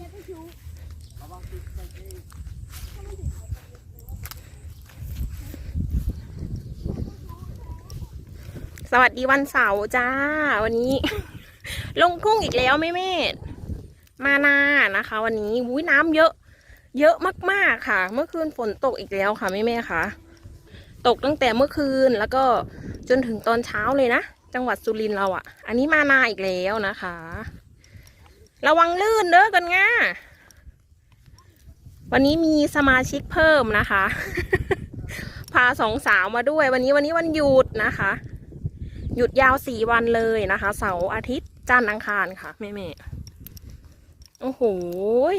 สวัสดีวันเสาร์จ้า วันนี้ ลงทุ่งอีกแล้วแม่เมธมานานะคะ วันนี้วุ้ยน้ำเยอะ เยอะมากๆค่ะ เมื่อคืนฝนตกอีกแล้วค่ะแม่แม่ๆค่ะ ตกตั้งแต่เมื่อคืนแล้วก็จนถึงตอนเช้าเลยนะ จังหวัดสุรินทร์เราอะ่ะ อันนี้มานาอีกแล้วนะคะ ระวังลื่นเด้อกันง่าวันนี้มีสมาชิกเพิ่มนะคะ พาสองสาวมาด้วย วันนี้วันนี้วันหยุดนะคะ หยุดยาวสี่วันเลยนะคะ เสาร์อาทิตย์จันทร์อังคารค่ะแม่แม่ๆโอ้โหย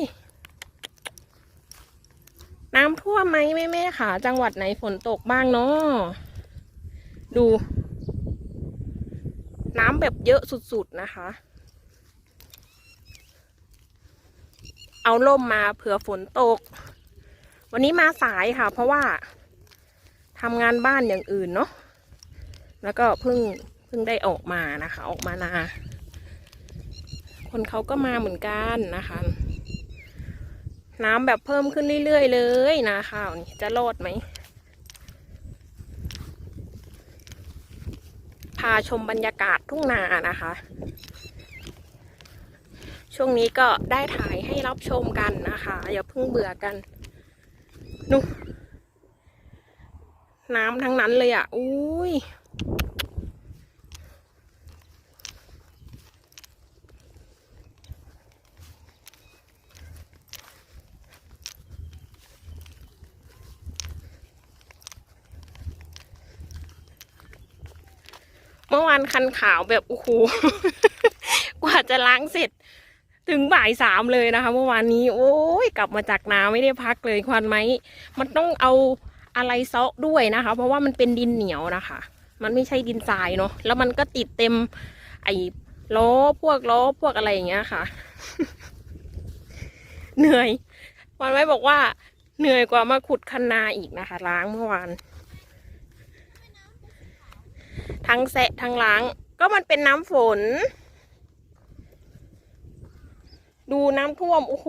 น้ำท่วมไหมแม่แม่ๆค่ะ จังหวัดไหนฝนตกบ้างเนาะดู น้ำแบบเยอะสุดๆนะคะ เอาล่มมาเผื่อฝนตก วันนี้มาสายค่ะ เพราะว่าทำงานบ้านอย่างอื่นเนาะแล้วก็เพิ่งเพิ่งได้ออกมานะคะ ออกมานา คนเขาก็มาเหมือนกันนะคะ น้ำแบบเพิ่มขึ้นเรื่อยๆเลยนะข้าวนี่จะรอดไหมพาชมบรรยากาศทุ่งนานะคะ ช่วงนี้ก็ได้ถ่ายให้รับชมกันนะคะ อย่าเพิ่งเบื่อกันนูนน้ำทั้งนั้นเลยอะ อุ้ยเมื่อวานคันขาวแบบโอ้โห กว่าจะล้างเสร็จ ถึงบ่ายสามเลยนะคะ เมื่อวานนี้ โอ้ยกลับมาจากนาไม่ได้พักเลยควันไหมมันต้องเอาอะไรเซาะด้วยนะคะ เพราะว่ามันเป็นดินเหนียวนะคะ มันไม่ใช่ดินทรายเนาะแล้วมันก็ติดเต็ม ไอ้ล้อพวกล้อพวกอะไรอย่างเงี้ยค่ะ เหนื่อยวันไว้บอกว่า เหนื่อยกว่ามาขุดคันนาอีกนะคะ ล้างเมื่อวาน ทั้งแสะทั้งล้าง ก็มันเป็นน้ำฝน ดูน้ำท่วมโอ้โห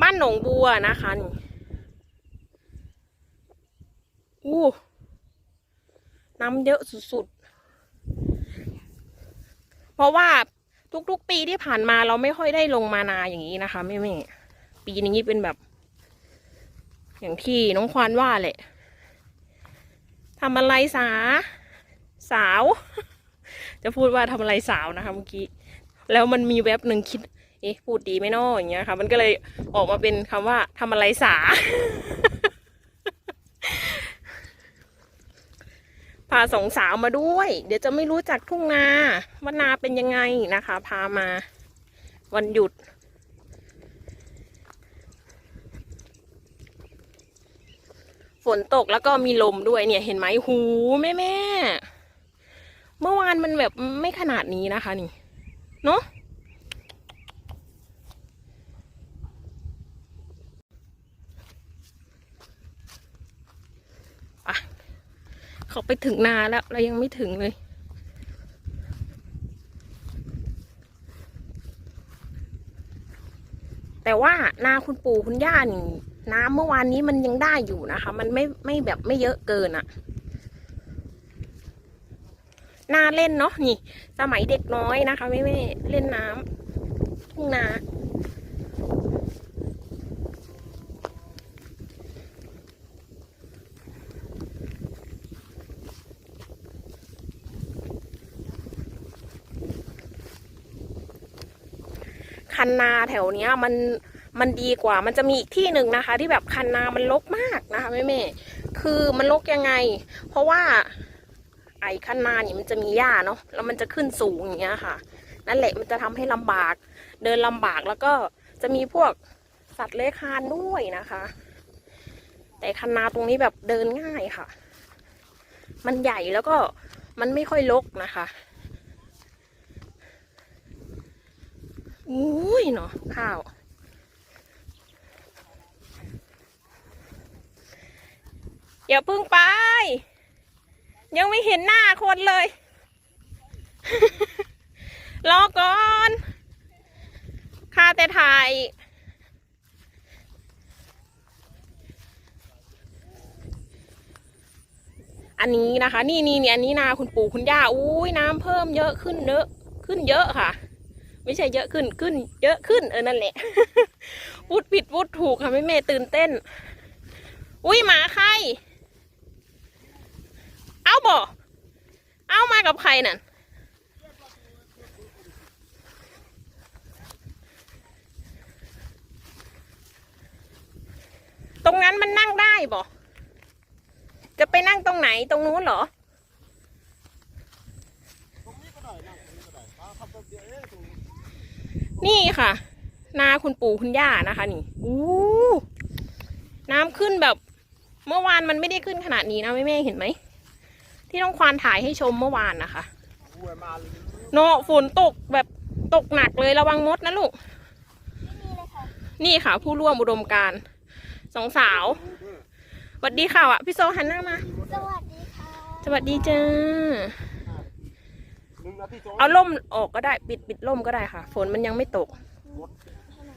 บ้านหนองบัวนะคะนี่อู้น้ำเยอะสุดๆ เพราะว่าทุกๆปีที่ผ่านมาเราไม่ค่อยได้ลงมานาอย่างนี้นะคะแม่ๆปีนี้เป็นแบบ อย่างที่น้องควานว่าแหละทำอะไรสา สาว จะพูดว่าทำอะไรสาวนะคะเมื่อกี้ แล้วมันมีเว็บหนึ่งคิด เอ๊ะพูดดีไหมน้ออย่างเงี้ยค่ะ มันก็เลยออกมาเป็นคำว่าทำอะไรสา พาสองสาวมาด้วย เดี๋ยวจะไม่รู้จักทุ่งนาว่านาเป็นยังไงนะคะ พามา วันหยุดฝนตกแล้วก็มีลมด้วยเนี่ยเห็นไหมหูแม่แม่ เมื่อวานมันแบบไม่ขนาดนี้นะคะนี่ เนาะเขาไปถึงนาแล้วเรายังไม่ถึงเลยแต่ว่านาคุณปู่คุณย่านี่น้ำเมื่อวานนี้มันยังได้อยู่นะคะ มันไม่ไม่แบบไม่เยอะเกินอะ น่าเล่นเนาะนี่ สมัยเด็กน้อยนะคะแม่แม่เล่นน้ำทุ่งนาคันนาแถวเนี้ยมันมันดีกว่า มันจะมีอีกที่หนึ่งนะคะ ที่แบบคันนามันรกมากนะคะแม่แม่คือมันรกยังไง เพราะว่า ไอ้คันนาเนี่ยมันจะมีหญ้าเนาะแล้วมันจะขึ้นสูงอย่างเงี้ยค่ะ นั่นแหละมันจะทำให้ลำบาก เดินลำบากแล้วก็จะมีพวกสัตว์เลื้อยคลานด้วยนะคะ แต่คันนาตรงนี้แบบเดินง่ายค่ะ มันใหญ่แล้วก็มันไม่ค่อยรกนะคะอุ้ยเนาะข้าวอย่าพึ่งไป ยังไม่เห็นหน้าคนเลย รอก่อนแต่ถ่าย อันนี้นะคะ นี่นี่นี่อันนี้นาคุณปู่คุณย่าอุ้ยน้ำเพิ่มเยอะขึ้นเยอะขึ้นเยอะค่ะ ไม่ใช่เยอะขึ้นขึ้น เยอะขึ้นเออนั่นแหละพูดผิดพูดถูกค่ะแม่เมย์ตื่นเต้น อุ้ยหมาใคร เอาบ่เอามากับใครนั่นตรงนั้นมันนั่งได้บ่จะไปนั่งตรงไหนตรงนู้นเหรอ นี่ค่ะ นาคุณปู่คุณย่านะคะนี่อู้น้ำขึ้นแบบ เมื่อวานมันไม่ได้ขึ้นขนาดนี้นะแม่แม่เห็นไหม ที่ต้องควานถ่ายให้ชมเมื่อวานนะคะห้วยมาเลยเนาะฝนตกแบบตกหนักเลยระวังมดนะลูก นี่ค่ะ ผู้ร่วมอุดมการณ์สองสาวสวัสดีค่ะอะ พี่โซหันหน้ามา สวัสดีค่ะ สวัสดีจ้าหนึ่งนาทีสองเอาล่มออกก็ได้ ปิดปิดล่มก็ได้ค่ะ ฝนมันยังไม่ตก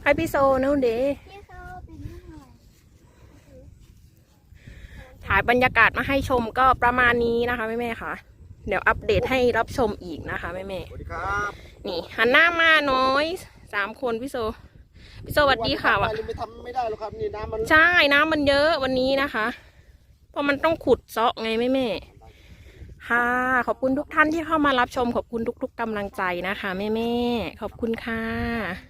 ให้พี่โซนะเดพี่โซเป็นยังไง ถ่ายบรรยากาศมาให้ชมก็ประมาณนี้นะคะแม่แม่ๆค่ะ เดี๋ยวอัปเดตให้รับชมอีกนะคะแม่แม่สวัสดีครับๆนี่หันหน้ามาน้อยสามคนพี่โซพี่โซสวัสดีค่ะวัว่ะนนี้ไม่ทำไม่ได้หรอกครับนี่น้ำมันใช่น้ำมันเยอะวันนี้นะคะเพราะมันต้องขุดเซาะไงแม่แม่ๆค่ะ ขอบคุณทุกท่านที่เข้ามารับชมขอบคุณทุก ๆกำลังใจนะคะแม่แม่ๆขอบคุณค่ะ